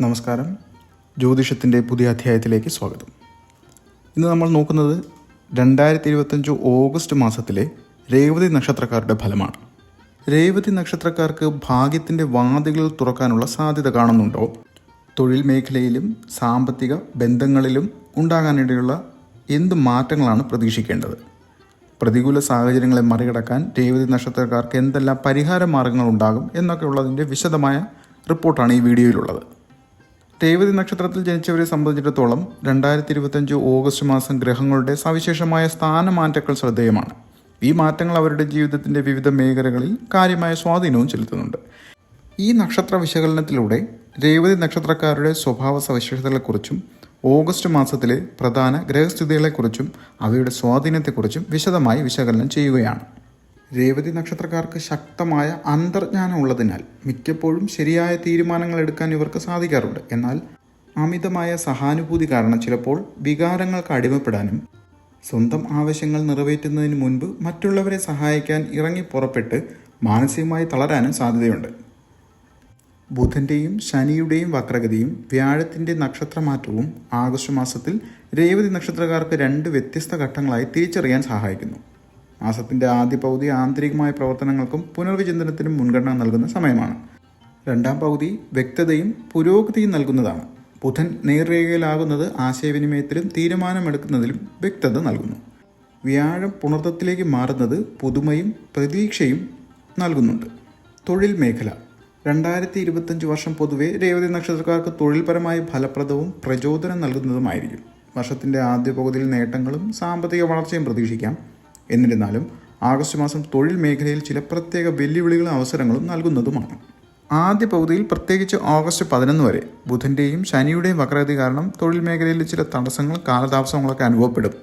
നമസ്കാരം. ജ്യോതിഷത്തിന്റെ പുതിയ അധ്യായത്തിലേക്ക് സ്വാഗതം. ഇന്ന് നമ്മൾ നോക്കുന്നത് രണ്ടായിരത്തി ഇരുപത്തഞ്ച് ഓഗസ്റ്റ് മാസത്തിലെ രേവതി നക്ഷത്രക്കാരുടെ ഫലമാണ്. രേവതി നക്ഷത്രക്കാർക്ക് ഭാഗ്യത്തിന്റെ വാതിലുകൾ തുറക്കാനുള്ള സാധ്യത കാണുന്നുണ്ടോ? തൊഴിൽ മേഖലയിലും സാമ്പത്തിക ബന്ധങ്ങളിലും ഉണ്ടാകാനിടയുള്ള എന്ത് മാറ്റങ്ങളാണ് പ്രതീക്ഷിക്കേണ്ടത്? പ്രതികൂല സാഹചര്യങ്ങളെ മറികടക്കാൻ രേവതി നക്ഷത്രക്കാർക്ക് എന്തെല്ലാം പരിഹാര മാർഗങ്ങൾ ഉണ്ടാകും എന്നൊക്കെ ഉള്ളതിന്റെ വിശദമായ റിപ്പോർട്ടാണ് ഈ വീഡിയോയിലുള്ളത്. രേവതി നക്ഷത്രത്തിൽ ജനിച്ചവരെ സംബന്ധിച്ചിടത്തോളം രണ്ടായിരത്തി ഇരുപത്തഞ്ച് ഓഗസ്റ്റ് മാസം ഗ്രഹങ്ങളുടെ സവിശേഷമായ സ്ഥാനമാറ്റങ്ങൾ ശ്രദ്ധേയമാണ്. ഈ മാറ്റങ്ങൾ അവരുടെ ജീവിതത്തിന്റെ വിവിധ മേഖലകളിൽ കാര്യമായ സ്വാധീനവും ചെലുത്തുന്നുണ്ട്. ഈ നക്ഷത്ര വിശകലനത്തിലൂടെ രേവതി നക്ഷത്രക്കാരുടെ സ്വഭാവ സവിശേഷതകളെക്കുറിച്ചും ഓഗസ്റ്റ് മാസത്തിലെ പ്രധാന ഗ്രഹസ്ഥിതികളെക്കുറിച്ചും അവയുടെ സ്വാധീനത്തെക്കുറിച്ചും വിശദമായി വിശകലനം ചെയ്യുകയാണ്. രേവതി നക്ഷത്രക്കാർക്ക് ശക്തമായ അന്തർജ്ഞാനം ഉള്ളതിനാൽ മിക്കപ്പോഴും ശരിയായ തീരുമാനങ്ങൾ എടുക്കാൻ ഇവർക്ക് സാധിക്കാറുണ്ട്. എന്നാൽ അമിതമായ സഹാനുഭൂതി കാരണം ചിലപ്പോൾ വികാരങ്ങൾക്ക് അടിമപ്പെടാനും സ്വന്തം ആവശ്യങ്ങൾ നിറവേറ്റുന്നതിന് മുൻപ് മറ്റുള്ളവരെ സഹായിക്കാൻ ഇറങ്ങി പുറപ്പെട്ട് മാനസികമായി തളരാനും സാധ്യതയുണ്ട്. ബുധന്റെയും ശനിയുടെയും വക്രഗതിയും വ്യാഴത്തിന്റെ നക്ഷത്രമാറ്റവും ആഗസ്റ്റ് മാസത്തിൽ രേവതി നക്ഷത്രക്കാർക്ക് രണ്ട് വ്യത്യസ്ത ഘട്ടങ്ങളായി തിരിച്ചറിയാൻ സഹായിക്കുന്നു. മാസത്തിന്റെ ആദ്യ പകുതി ആന്തരികമായ പ്രവർത്തനങ്ങൾക്കും പുനർവിചിന്തനത്തിനും മുൻഗണന നൽകുന്ന സമയമാണ്. രണ്ടാം പകുതി വ്യക്തതയും പുരോഗതിയും നൽകുന്നതാണ്. ബുധൻ നേർരേഖയിലാകുന്നത് ആശയവിനിമയത്തിലും തീരുമാനമെടുക്കുന്നതിലും വ്യക്തത നൽകുന്നു. വ്യാഴം പുണർത്തത്തിലേക്ക് മാറുന്നത് പുതുമയും പ്രതീക്ഷയും നൽകുന്നുണ്ട്. തൊഴിൽ മേഖല. രണ്ടായിരത്തി ഇരുപത്തഞ്ച് വർഷം പൊതുവെ രേവതി നക്ഷത്രക്കാർക്ക് തൊഴിൽപരമായി ഫലപ്രദവും പ്രചോദനം നൽകുന്നതുമായിരിക്കും. വർഷത്തിന്റെ ആദ്യ പകുതിയിൽ നേട്ടങ്ങളും സാമ്പത്തിക വളർച്ചയും പ്രതീക്ഷിക്കാം. എന്നിരുന്നാലും ആഗസ്റ്റ് മാസം തൊഴിൽ മേഖലയിൽ ചില പ്രത്യേക വെല്ലുവിളികളും അവസരങ്ങളും നൽകുന്നതുമാണ്. ആദ്യ പകുതിയിൽ പ്രത്യേകിച്ച് ഓഗസ്റ്റ് പതിനൊന്ന് വരെ ബുധന്റെയും ശനിയുടെയും വക്രഗതി കാരണം തൊഴിൽ മേഖലയിൽ ചില തടസ്സങ്ങൾ കാലതാമസങ്ങളൊക്കെ അനുഭവപ്പെടും.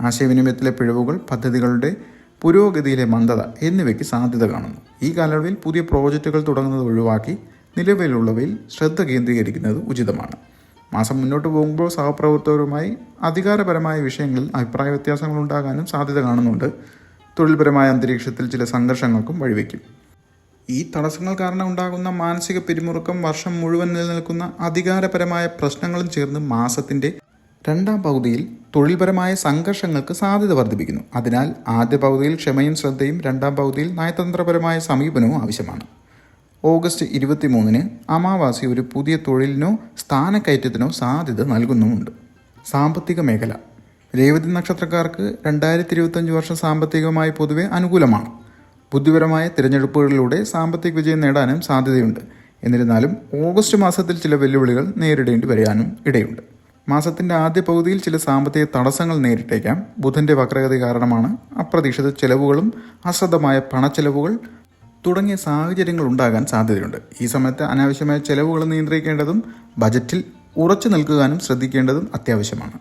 ആശയവിനിമയത്തിലെ പിഴവുകൾ പദ്ധതികളുടെ പുരോഗതിയിലെ മന്ദത എന്നിവയ്ക്ക് സാധ്യത കാണുന്നു. ഈ കാലയളവിൽ പുതിയ പ്രോജക്റ്റുകൾ തുടങ്ങുന്നത് ഒഴിവാക്കി നിലവിലുള്ളവയിൽ ശ്രദ്ധ കേന്ദ്രീകരിക്കുന്നത് ഉചിതമാണ്. മാസം മുന്നോട്ട് പോകുമ്പോൾ സഹപ്രവർത്തകരുമായി അധികാരപരമായ വിഷയങ്ങളിൽ അഭിപ്രായ വ്യത്യാസങ്ങൾ ഉണ്ടാകാനും സാധ്യത കാണുന്നുണ്ട്. തൊഴിൽപരമായ അന്തരീക്ഷത്തിൽ ചില സംഘർഷങ്ങൾക്കും വഴിവെക്കും. ഈ തടസ്സങ്ങൾ കാരണം ഉണ്ടാകുന്ന മാനസിക പിരിമുറുക്കം വർഷം മുഴുവൻ നിലനിൽക്കുന്ന അധികാരപരമായ പ്രശ്നങ്ങളും ചേർന്ന് മാസത്തിന്റെ രണ്ടാം പകുതിയിൽ തൊഴിൽപരമായ സംഘർഷങ്ങൾക്ക് സാധ്യത വർദ്ധിപ്പിക്കുന്നു. അതിനാൽ ആദ്യ പകുതിയിൽ ക്ഷമയും ശ്രദ്ധയും രണ്ടാം പകുതിയിൽ നയതന്ത്രപരമായ സമീപനവും ആവശ്യമാണ്. ഓഗസ്റ്റ് ഇരുപത്തിമൂന്നിന് അമാവാസി ഒരു പുതിയ തൊഴിലിനോ സ്ഥാനക്കയറ്റത്തിനോ സാധ്യത നൽകുന്നുമുണ്ട്. സാമ്പത്തിക മേഖല. രേവതി നക്ഷത്രക്കാർക്ക് രണ്ടായിരത്തി ഇരുപത്തഞ്ച് വർഷം സാമ്പത്തികമായി പൊതുവെ അനുകൂലമാണ്. ബുദ്ധിപരമായ തിരഞ്ഞെടുപ്പുകളിലൂടെ സാമ്പത്തിക വിജയം നേടാനും സാധ്യതയുണ്ട്. എന്നിരുന്നാലും ഓഗസ്റ്റ് മാസത്തിൽ ചില വെല്ലുവിളികൾ നേരിടേണ്ടി വരാനും ഇടയുണ്ട്. മാസത്തിന്റെ ആദ്യ പകുതിയിൽ ചില സാമ്പത്തിക തടസ്സങ്ങൾ നേരിട്ടേക്കാം. ബുധന്റെ വക്രഗതി കാരണമാണ് അപ്രതീക്ഷിത ചെലവുകളും അശ്രദ്ധമായ പണച്ചെലവുകൾ തുടങ്ങിയ സാഹചര്യങ്ങൾ ഉണ്ടാകാൻ സാധ്യതയുണ്ട്. ഈ സമയത്ത് അനാവശ്യമായ ചെലവുകൾ നിയന്ത്രിക്കേണ്ടതും ബജറ്റിൽ ഉറച്ചു നിൽക്കുവാനും ശ്രദ്ധിക്കേണ്ടതും അത്യാവശ്യമാണ്.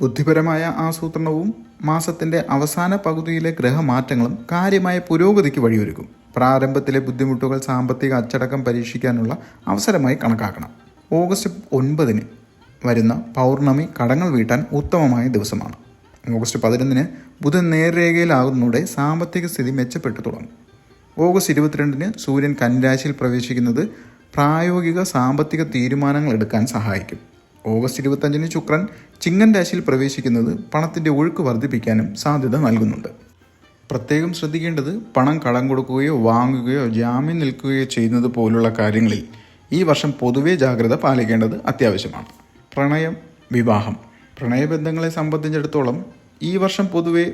ബുദ്ധിപരമായ ആസൂത്രണവും മാസത്തിന്റെ അവസാന പകുതിയിലെ ഗ്രഹമാറ്റങ്ങളും കാര്യമായ പുരോഗതിക്ക് വഴിയൊരുക്കും. പ്രാരംഭത്തിലെ ബുദ്ധിമുട്ടുകൾ സാമ്പത്തിക അച്ചടക്കം പരീക്ഷിക്കാനുള്ള അവസരമായി കണക്കാക്കണം. ഓഗസ്റ്റ് ഒൻപതിന് വരുന്ന പൗർണമി കടങ്ങൾ വീട്ടാൻ ഉത്തമമായ ദിവസമാണ്. ഓഗസ്റ്റ് പതിനൊന്നിന് ബുധൻ നേർരേഖയിലാകുന്നതോടെ സാമ്പത്തിക സ്ഥിതി മെച്ചപ്പെട്ടു തുടങ്ങും. ഓഗസ്റ്റ് ഇരുപത്തിരണ്ടിന് സൂര്യൻ കന്നിരാശിയിൽ പ്രവേശിക്കുന്നത് പ്രായോഗിക സാമ്പത്തിക തീരുമാനങ്ങൾ എടുക്കാൻ സഹായിക്കും. ഓഗസ്റ്റ് ഇരുപത്തഞ്ചിന് ശുക്രൻ ചിങ്ങൻ രാശിയിൽ പ്രവേശിക്കുന്നത് പണത്തിന്റെ ഒഴുക്ക് വർദ്ധിപ്പിക്കാനും സാധ്യത നൽകുന്നുണ്ട്. പ്രത്യേകം ശ്രദ്ധിക്കേണ്ടത് പണം കടം കൊടുക്കുകയോ വാങ്ങുകയോ ജാമ്യം നിൽക്കുകയോ ചെയ്യുന്നത് പോലുള്ള കാര്യങ്ങളിൽ ഈ വർഷം പൊതുവേ ജാഗ്രത പാലിക്കേണ്ടത് അത്യാവശ്യമാണ്. പ്രണയം വിവാഹം പ്രണയബന്ധങ്ങളെ സംബന്ധിച്ചിടത്തോളം ഈ വർഷം പൊതുവെ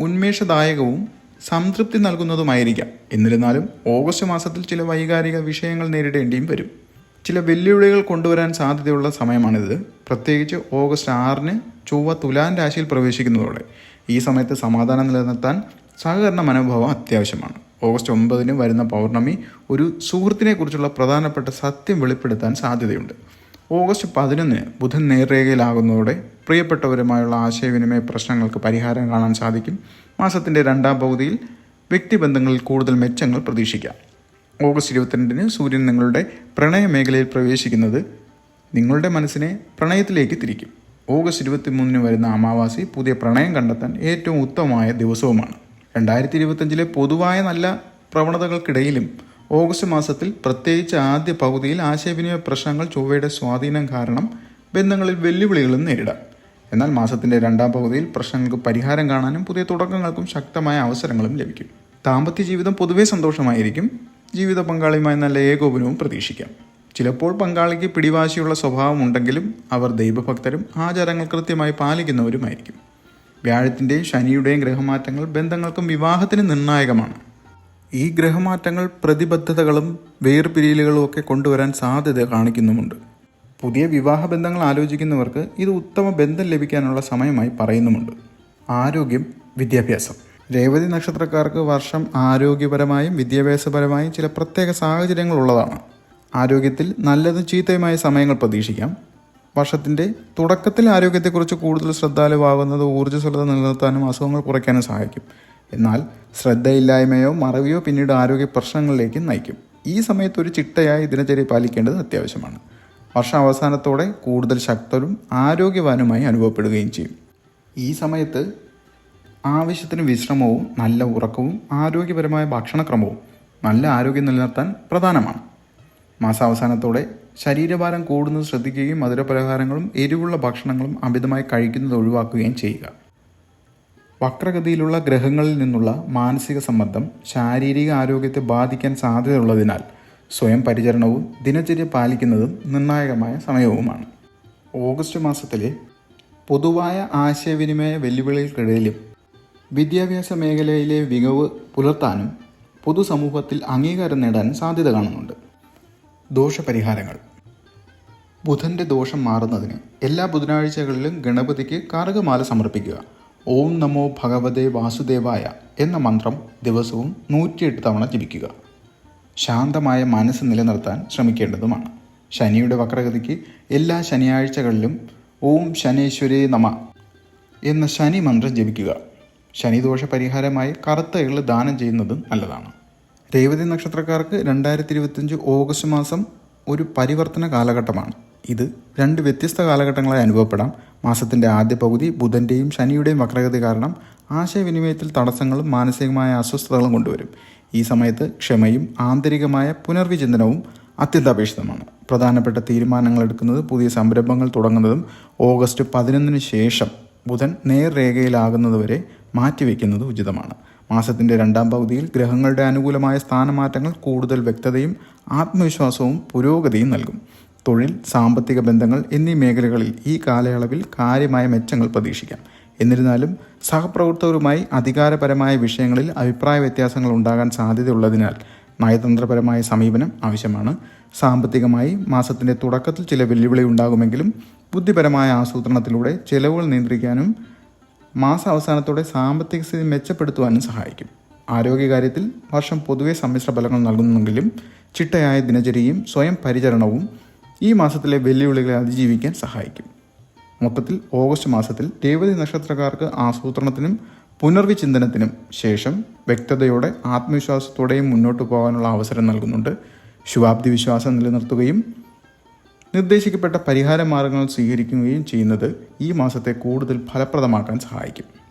ഉന്മേഷദായകവും സംതൃപ്തി നൽകുന്നതുമായിരിക്കാം. എന്നിരുന്നാലും ഓഗസ്റ്റ് മാസത്തിൽ ചില വൈകാരിക വിഷയങ്ങൾ നേരിടേണ്ടിയും വരും. ചില വെല്ലുവിളികൾ കൊണ്ടുവരാൻ സാധ്യതയുള്ള സമയമാണിത്. പ്രത്യേകിച്ച് ഓഗസ്റ്റ് ആറിന് ചൊവ്വ തുലാൻ രാശിയിൽ പ്രവേശിക്കുന്നതോടെ ഈ സമയത്ത് സമാധാനം നിലനിർത്താൻ സഹകരണ മനോഭാവം അത്യാവശ്യമാണ്. ഓഗസ്റ്റ് ഒമ്പതിന് വരുന്ന പൗർണമി ഒരു സുഹൃത്തിനെക്കുറിച്ചുള്ള പ്രധാനപ്പെട്ട സത്യം വെളിപ്പെടുത്താൻ സാധ്യതയുണ്ട്. ഓഗസ്റ്റ് പതിനൊന്നിന് ബുധൻ നേർരേഖയിലാകുന്നതോടെ പ്രിയപ്പെട്ടവരുമായുള്ള ആശയവിനിമയ പ്രശ്നങ്ങൾക്ക് പരിഹാരം കാണാൻ സാധിക്കും. മാസത്തിന്റെ രണ്ടാം പകുതിയിൽ വ്യക്തിബന്ധങ്ങളിൽ കൂടുതൽ മെച്ചങ്ങൾ പ്രതീക്ഷിക്കാം. ഓഗസ്റ്റ് ഇരുപത്തിരണ്ടിന് സൂര്യൻ നിങ്ങളുടെ പ്രണയ മേഖലയിൽ പ്രവേശിക്കുന്നത് നിങ്ങളുടെ മനസ്സിനെ പ്രണയത്തിലേക്ക് തിരിക്കും. ഓഗസ്റ്റ് ഇരുപത്തിമൂന്നിന് വരുന്ന അമാവാസി പുതിയ പ്രണയം കണ്ടെത്താൻ ഏറ്റവും ഉത്തമമായ ദിവസവുമാണ്. രണ്ടായിരത്തി ഇരുപത്തഞ്ചിലെ പൊതുവായ നല്ല പ്രവണതകൾക്കിടയിലും ഓഗസ്റ്റ് മാസത്തിൽ പ്രത്യേകിച്ച് ആദ്യ പകുതിയിൽ ആശയവിനിമയ പ്രശ്നങ്ങൾ ചൊവ്വയുടെ സ്വാധീനം കാരണം ബന്ധങ്ങളിൽ വെല്ലുവിളികളും നേരിടാം. എന്നാൽ മാസത്തിന്റെ രണ്ടാം പകുതിയിൽ പ്രശ്നങ്ങൾക്ക് പരിഹാരം കാണാനും പുതിയ തുടക്കങ്ങൾക്കും ശക്തമായ അവസരങ്ങളും ലഭിക്കും. ദാമ്പത്യ ജീവിതം പൊതുവേ സന്തോഷമായിരിക്കും. ജീവിത പങ്കാളിയുമായി നല്ല ഏകോപനവും പ്രതീക്ഷിക്കാം. ചിലപ്പോൾ പങ്കാളിക്ക് പിടിവാശിയുള്ള സ്വഭാവം ഉണ്ടെങ്കിലും അവർ ദൈവഭക്തരും ആചാരങ്ങൾ കൃത്യമായി പാലിക്കുന്നവരുമായിരിക്കും. വ്യാഴത്തിന്റെയും ശനിയുടെയും ഗ്രഹമാറ്റങ്ങൾ ബന്ധങ്ങൾക്കും വിവാഹത്തിനും നിർണായകമാണ്. ഈ ഗ്രഹമാറ്റങ്ങൾ പ്രതിബദ്ധതകളും വേർപിരിയലുകളും ഒക്കെ കൊണ്ടുവരാൻ സാധ്യത കാണിക്കുന്നുമുണ്ട്. പുതിയ വിവാഹ ബന്ധങ്ങൾ ആലോചിക്കുന്നവർക്ക് ഇത് ഉത്തമ ബന്ധം ലഭിക്കാനുള്ള സമയമായി പറയുന്നുമുണ്ട്. ആരോഗ്യം വിദ്യാഭ്യാസം. രേവതി നക്ഷത്രക്കാർക്ക് വർഷം ആരോഗ്യപരമായും വിദ്യാഭ്യാസപരമായും ചില പ്രത്യേക സാഹചര്യങ്ങൾ ഉള്ളതാണ്. ആരോഗ്യത്തിൽ നല്ലതും ചീത്തയുമായ സമയങ്ങൾ പ്രതീക്ഷിക്കാം. വർഷത്തിന്റെ തുടക്കത്തിൽ ആരോഗ്യത്തെക്കുറിച്ച് കൂടുതൽ ശ്രദ്ധാലുവാകുന്നത് ഊർജസ്വലത നിലനിർത്താനും അസുഖങ്ങൾ കുറയ്ക്കാനും സഹായിക്കും. എന്നാൽ ശ്രദ്ധയില്ലായ്മയോ മറവിയോ പിന്നീട് ആരോഗ്യ പ്രശ്നങ്ങളിലേക്ക് നയിക്കും. ഈ സമയത്ത് ഒരു ചിട്ടയായി ദിനചര്യ പാലിക്കേണ്ടത് അത്യാവശ്യമാണ്. വർഷാവസാനത്തോടെ കൂടുതൽ ശക്തരും ആരോഗ്യവാനുമായി അനുഭവപ്പെടുകയും ചെയ്യും. ഈ സമയത്ത് ആവശ്യത്തിന് വിശ്രമവും നല്ല ഉറക്കവും ആരോഗ്യപരമായ ഭക്ഷണക്രമവും നല്ല ആരോഗ്യം നിലനിർത്താൻ പ്രധാനമാണ്. മാസാവസാനത്തോടെ ശരീരഭാരം കൂടുന്നത് ശ്രദ്ധിക്കുകയും മധുരപലഹാരങ്ങളും എരിവുള്ള ഭക്ഷണങ്ങളും അമിതമായി കഴിക്കുന്നത് ഒഴിവാക്കുകയും ചെയ്യുക. വക്രഗതിയിലുള്ള ഗ്രഹങ്ങളിൽ നിന്നുള്ള മാനസിക സമ്മർദ്ദം ശാരീരിക ആരോഗ്യത്തെ ബാധിക്കാൻ സാധ്യതയുള്ളതിനാൽ സ്വയം പരിചരണവും ദിനചര്യ പാലിക്കുന്നതും നിർണായകമായ സമയവുമാണ്. ഓഗസ്റ്റ് മാസത്തിലെ പൊതുവായ ആശയവിനിമയ വെല്ലുവിളികൾക്കിടയിലും വിദ്യാഭ്യാസ മേഖലയിലെ മികവ് പുലർത്താനും പൊതുസമൂഹത്തിൽ അംഗീകാരം നേടാനും സാധ്യത കാണുന്നുണ്ട്. ദോഷപരിഹാരങ്ങൾ. ബുധന്റെ ദോഷം മാറുന്നതിന് എല്ലാ ബുധനാഴ്ചകളിലും ഗണപതിക്ക് കാർഗമാല സമർപ്പിക്കുക. ഓം നമോ ഭഗവതേ വാസുദേവായ എന്ന മന്ത്രം ദിവസവും നൂറ്റിയെട്ട് തവണ ജപിക്കുക. ശാന്തമായ മനസ്സ് നിലനിർത്താൻ ശ്രമിക്കേണ്ടതുമാണ്. ശനിയുടെ വക്രഗതിക്ക് എല്ലാ ശനിയാഴ്ചകളിലും ഓം ശനേശ്വരേ നമ എന്ന ശനി മന്ത്രം ജപിക്കുക. ശനിദോഷ പരിഹാരമായി കറുത്ത എള്ള് ദാനം ചെയ്യുന്നതും നല്ലതാണ്. രേവതി നക്ഷത്രക്കാർക്ക് രണ്ടായിരത്തി ഇരുപത്തിയഞ്ച് ഓഗസ്റ്റ് മാസം ഒരു പരിവർത്തന കാലഘട്ടമാണ്. ഇത് രണ്ട് വ്യത്യസ്ത കാലഘട്ടങ്ങളായി അനുഭവപ്പെടാം. മാസത്തിന്റെ ആദ്യ പകുതി ബുധന്റെയും ശനിയുടെയും വക്രഗതി കാരണം ആശയവിനിമയത്തിൽ തടസ്സങ്ങളും മാനസികമായ അസ്വസ്ഥതകളും കൊണ്ടുവരും. ഈ സമയത്ത് ക്ഷമയും ആന്തരികമായ പുനർവിചിന്തനവും അത്യന്താപേക്ഷിതമാണ്. പ്രധാനപ്പെട്ട തീരുമാനങ്ങൾ എടുക്കുന്നത് പുതിയ സംരംഭങ്ങൾ തുടങ്ങുന്നതും ഓഗസ്റ്റ് പതിനൊന്നിന് ശേഷം ബുധൻ നേർരേഖയിലാകുന്നതുവരെ മാറ്റിവെക്കുന്നത് ഉചിതമാണ്. മാസത്തിന്റെ രണ്ടാം പകുതിയിൽ ഗ്രഹങ്ങളുടെ അനുകൂലമായ സ്ഥാനമാറ്റങ്ങൾ കൂടുതൽ വ്യക്തതയും ആത്മവിശ്വാസവും പുരോഗതിയും നൽകും. തൊഴിൽ സാമ്പത്തിക ബന്ധങ്ങൾ എന്നീ മേഖലകളിൽ ഈ കാലയളവിൽ കാര്യമായ മെച്ചങ്ങൾ പ്രതീക്ഷിക്കാം. എന്നിരുന്നാലും സഹപ്രവർത്തകരുമായി അധികാരപരമായ വിഷയങ്ങളിൽ അഭിപ്രായ വ്യത്യാസങ്ങൾ ഉണ്ടാകാൻ സാധ്യതയുള്ളതിനാൽ നയതന്ത്രപരമായ സമീപനം ആവശ്യമാണ്. സാമ്പത്തികമായി മാസത്തിന്റെ തുടക്കത്തിൽ ചില വെല്ലുവിളി ഉണ്ടാകുമെങ്കിലും ബുദ്ധിപരമായ ആസൂത്രണത്തിലൂടെ ചെലവുകൾ നിയന്ത്രിക്കാനും മാസ അവസാനത്തോടെ സാമ്പത്തിക സ്ഥിതി മെച്ചപ്പെടുത്തുവാനും സഹായിക്കും. ആരോഗ്യകാര്യത്തിൽ വർഷം പൊതുവെ സമ്മിശ്ര ഫലങ്ങൾ നൽകുന്നെങ്കിലും ചിട്ടയായ ദിനചര്യയും സ്വയം പരിചരണവും ഈ മാസത്തിലെ വെല്ലുവിളികളെ അതിജീവിക്കാൻ സഹായിക്കും. മൊത്തത്തിൽ ഓഗസ്റ്റ് മാസത്തിൽ രേവതി നക്ഷത്രക്കാർക്ക് ആസൂത്രണത്തിനും പുനർവിചിന്തനത്തിനും ശേഷം വ്യക്തതയോടെ ആത്മവിശ്വാസത്തോടെയും മുന്നോട്ട് പോകാനുള്ള അവസരം നൽകുന്നുണ്ട്. ശുഭാപ്തി വിശ്വാസം നിലനിർത്തുകയും നിർദ്ദേശിക്കപ്പെട്ട പരിഹാര മാർഗങ്ങൾ സ്വീകരിക്കുകയും ചെയ്യുന്നത് ഈ മാസത്തെ കൂടുതൽ ഫലപ്രദമാക്കാൻ സഹായിക്കും.